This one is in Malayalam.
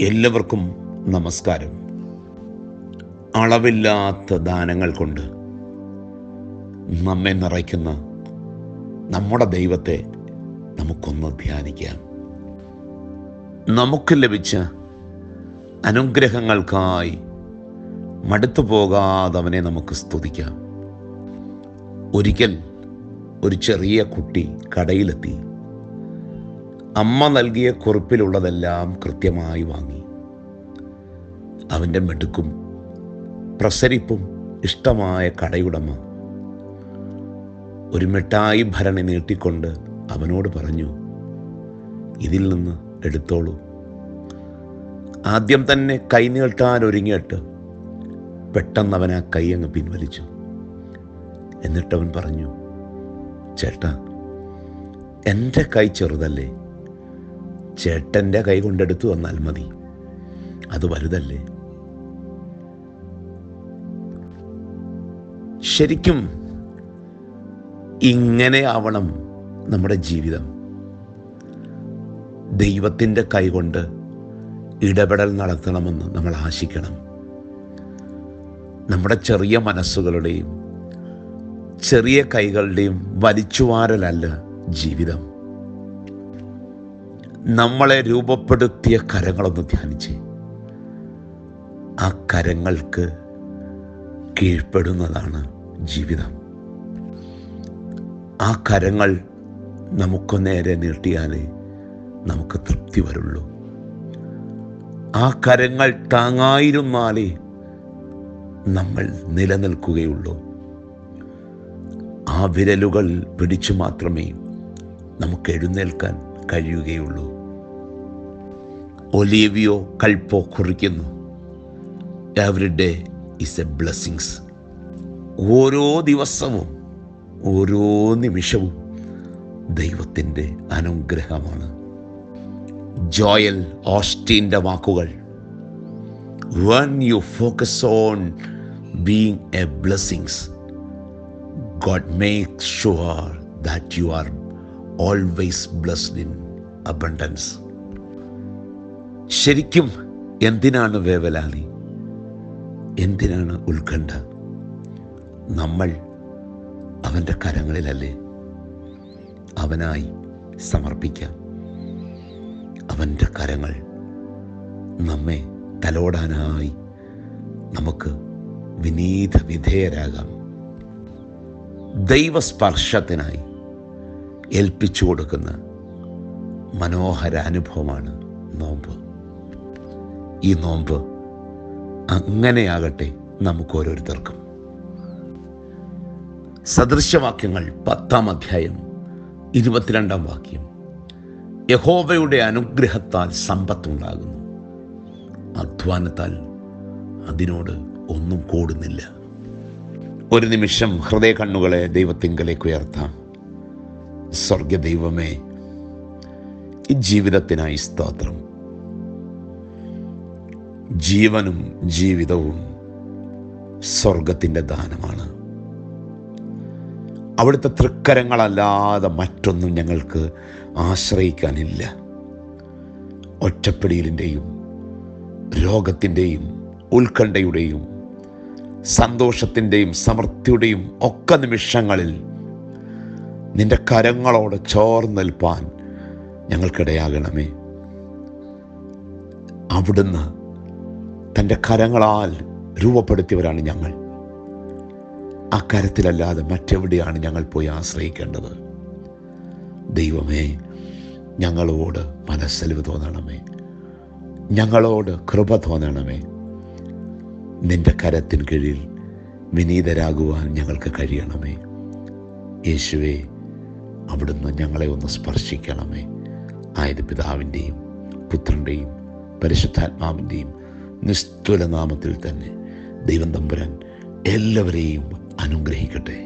എല്ലാവർക്കും നമസ്കാരം. അളവില്ലാത്ത ദാനങ്ങൾ കൊണ്ട് നമ്മെ നിറയ്ക്കുന്ന നമ്മുടെ ദൈവത്തെ നമുക്കൊന്ന് ധ്യാനിക്കാം. നമുക്ക് ലഭിച്ച അനുഗ്രഹങ്ങൾക്കായി മടുത്തു പോകാതെ അവനെ നമുക്ക് സ്തുതിക്കാം. ഒരിക്കൽ ഒരു ചെറിയ കുട്ടി കടയിലെത്തി. അമ്മ നൽകിയ കുറിപ്പിലുള്ളതെല്ലാം കൃത്യമായി വാങ്ങി. അവന്റെ മെടുക്കും പ്രസരിപ്പും ഇഷ്ടമായ കടയുടമ ഒരു മിഠായി ഭരണി നീട്ടിക്കൊണ്ട് അവനോട് പറഞ്ഞു ഇതിൽ നിന്ന് എടുത്തോളൂ. ആദ്യം തന്നെ കൈ നീട്ടാൻ ഒരുങ്ങിയിട്ട് പെട്ടെന്ന് അവൻ ആ കൈ അങ്ങ് പിൻവലിച്ചു. എന്നിട്ടവൻ പറഞ്ഞു ചേട്ടാ എന്റെ കൈ ചെറുതല്ലേ? ചേട്ടന്റെ കൈ കൊണ്ടെടുത്തു വന്നാൽ മതി. അത് വലുതല്ലേ? ശരിക്കും ഇങ്ങനെ ആവണം നമ്മുടെ ജീവിതം. ദൈവത്തിന്റെ കൈകൊണ്ട് ഇടപെടൽ നടത്തണമെന്ന് നമ്മൾ ആശിക്കണം. നമ്മുടെ ചെറിയ മനസ്സുകളുടെയും ചെറിയ കൈകളുടെയും വലിച്ചുവാരലല്ല ജീവിതം. നമ്മളെ രൂപപ്പെടുത്തിയ കരങ്ങളൊന്ന് ധ്യാനിച്ച്. ആ കരങ്ങൾക്ക് കീഴ്പ്പെടുന്നതാണ് ജീവിതം. ആ കരങ്ങൾ നമുക്ക് നേരെ നീട്ടിയാലേ നമുക്ക് തൃപ്തി വരുള്ളൂ. ആ കരങ്ങൾ താങ്ങായിരുന്നാലേ നമ്മൾ നിലനിൽക്കുകയുള്ളൂ. ആ വിരലുകൾ പിടിച്ചു മാത്രമേ നമുക്ക് എഴുന്നേൽക്കാൻ കഴിയുകയുള്ളൂ. ഒലീവിയോ കൽപ്പോ കുറിക്കുന്നു. Every day is a blessings ഓരോ ദിവസവും ഓരോ നിമിഷവും ദൈവത്തിന്റെ അനുഗ്രഹമാണ്. ജോയൽ ഓസ്റ്റീന്റെ വാക്കുകൾ when you focus on being a blessings God make sure that you are always blessed in abundance ശരിക്കും എന്തിനാണ് വേവലാതി? എന്തിനാണ് ഉത്കണ്ഠ? നമ്മൾ അവന്റെ കരങ്ങളിലല്ലേ അവനായി സമർപ്പിക്കാം. അവന്റെ കരങ്ങൾ നമ്മെ തലോടാനായി നമുക്ക് വിനീത വിധേയരാകാം ദൈവസ്പർശത്തിനായി ഏൽപ്പിച്ചു കൊടുക്കുന്ന മനോഹര അനുഭവമാണ് നോമ്പ്. ഈ നോമ്പ് അങ്ങനെയാകട്ടെ നമുക്ക് ഓരോരുത്തർക്കും സദൃശവാക്യങ്ങൾ പത്താം അധ്യായം ഇരുപത്തിരണ്ടാം വാക്യം. യഹോവയുടെ അനുഗ്രഹത്താൽ സമ്പത്തുണ്ടാകുന്നു. അധ്വാനത്താൽ അതിനോട് ഒന്നും കൂടുന്നില്ല. ഒരു നിമിഷം ഹൃദയ കണ്ണുകളെ ദൈവത്തിങ്കലേക്ക് ഉയർത്താം. സ്വർഗ ദൈവമേ ഈ ജീവിതത്തിനായി സ്തോത്രം. ജീവനും ജീവിതവും സ്വർഗത്തിന്റെ ദാനമാണ്. അവിടുത്തെ തൃക്കരങ്ങളല്ലാതെ മറ്റൊന്നും ഞങ്ങൾക്ക് ആശ്രയിക്കാനില്ല. ഒറ്റപ്പെടിയിലിന്റെയും രോഗത്തിന്റെയും ഉത്കണ്ഠയുടെയും സന്തോഷത്തിന്റെയും സമൃദ്ധിയുടെയും ഒക്കെ നിമിഷങ്ങളിൽ നിന്റെ കരങ്ങളോട് ചോർന്നേൽപ്പാൻ ഞങ്ങൾക്കിടയാകണമേ. അവിടുന്ന് തന്റെ കരങ്ങളാൽ രൂപപ്പെടുത്തിയവരാണ് ഞങ്ങൾ. ആ കരത്തിലല്ലാതെ മറ്റെവിടെയാണ് ഞങ്ങൾ പോയി ആശ്രയിക്കേണ്ടത്? ദൈവമേ ഞങ്ങളോട് മനസ്സലിവ് തോന്നണമേ. ഞങ്ങളോട് കൃപ തോന്നണമേ. നിന്റെ കരത്തിൻ കീഴിൽ വിനീതരാകുവാൻ ഞങ്ങൾക്ക് കഴിയണമേ. യേശുവേ അവിടുന്ന് ഞങ്ങളെ ഒന്ന് സ്പർശിക്കണമേ. ആയത് പിതാവിന്റെയും പുത്രന്റെയും പരിശുദ്ധാത്മാവിന്റെയും നിസ്തുല നാമത്തിൽ തന്നെ ദൈവം തമ്പുരാൻ എല്ലാവരെയും അനുഗ്രഹിക്കട്ടെ.